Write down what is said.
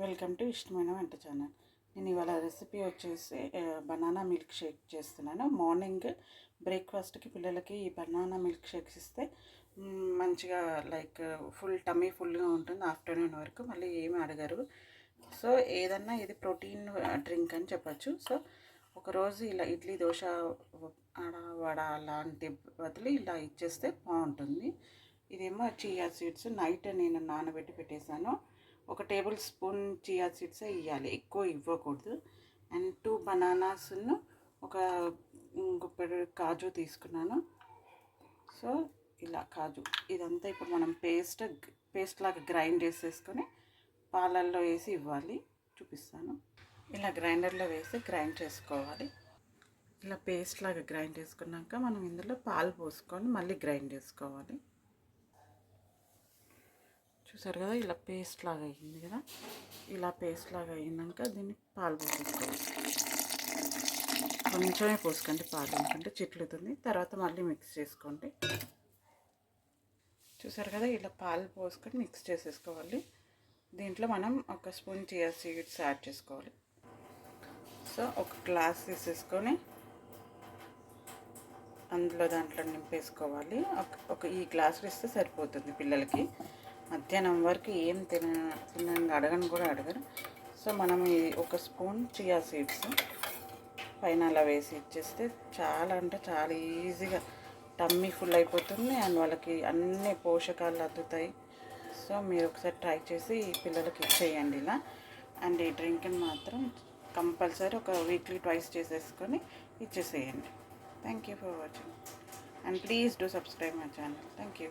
Welcome to ఇష్టమైన వంట channel. నేను ఇవాళ రెసిపీ వచ్చేసి బనానా మిల్క్ షేక్ చేస్తున్నాను. మార్నింగ్ బ్రేక్ఫాస్ట్కి పిల్లలకి ఈ బనానా మిల్క్ షేక్స్ ఇస్తే మంచిగా లైక్ ఫుల్ టమ్మీ ఫుల్గా ఉంటుంది ఆఫ్టర్నూన్ వరకు. మళ్ళీ ఏమి అడగరు. సో ఏదన్నా ఇది ప్రోటీన్ డ్రింక్ అని చెప్పచ్చు. సో ఒకరోజు ఇలా ఇడ్లీ దోశ ఆడ వడ లాంటి బదులు ఇలా ఇచ్చేస్తే బాగుంటుంది. ఇదేమో చియా సీడ్స్ నైట్ నేను నానబెట్టి పెట్టేశాను. ఒక టేబుల్ స్పూన్ చియా సీడ్స్ ఇవ్వాలి ఎక్కువ ఇవ్వకూడదు. అండ్ టూ బనానాస్ను ఒక గుప్పెడు కాజు తీసుకున్నాను. సో ఇలా కాజు. ఇదంతా ఇప్పుడు మనం పేస్ట్ పేస్ట్ లాగా గ్రైండ్ చేసేసుకొని పాలల్లో వేసి ఇవ్వాలి. చూపిస్తాను. ఇలా గ్రైండర్లో వేసి గ్రైండ్ చేసుకోవాలి. ఇలా పేస్ట్ లాగా గ్రైండ్ చేసుకున్నాక మనం ఇందులో పాలు పోసుకొని మళ్ళీ గ్రైండ్ చేసుకోవాలి. చూసారు కదా ఇలా పేస్ట్ లాగా అయింది కదా. ఇలా పేస్ట్ లాగా అయినాక దీన్ని పాలు పోసేసుకోవాలి కొంచెమే పోసుకోండి పాలు ఎందుకంటే చిట్లుతుంది తర్వాత మళ్ళీ మిక్స్ చేసుకోండి. చూసారు కదా ఇలా పాలు పోసుకొని మిక్స్ చేసేసుకోవాలి. దీంట్లో మనం ఒక స్పూన్ చియా సీడ్స్ యాడ్ చేసుకోవాలి. సో ఒక గ్లాస్ తీసేసుకొని అందులో దాంట్లో నింపేసుకోవాలి. ఒక- ఒక ఈ గ్లాసులు ఇస్తే సరిపోతుంది పిల్లలకి. మధ్యాహ్నం వరకు ఏం తిన తినని అడగని కూడా అడగరు. సో మనం ఒక స్పూన్ చియా సీడ్స్ పైన అలా వేసి ఇచ్చేస్తే చాలా అంటే చాలా ఈజీగా టమ్మీ ఫుల్ అయిపోతుంది అండ్ వాళ్ళకి అన్ని పోషకాలు అందుతాయి. సో మీరు ఒకసారి ట్రై చేసి పిల్లలకి ఇచ్చేయండి ఇలా. అండ్ ఈ డ్రింక్ని మాత్రం కంపల్సరీ ఒక వీక్లీ ట్వైస్ చేసేసుకొని ఇచ్చేసేయండి thank you for watching and please do subscribe my channel thank you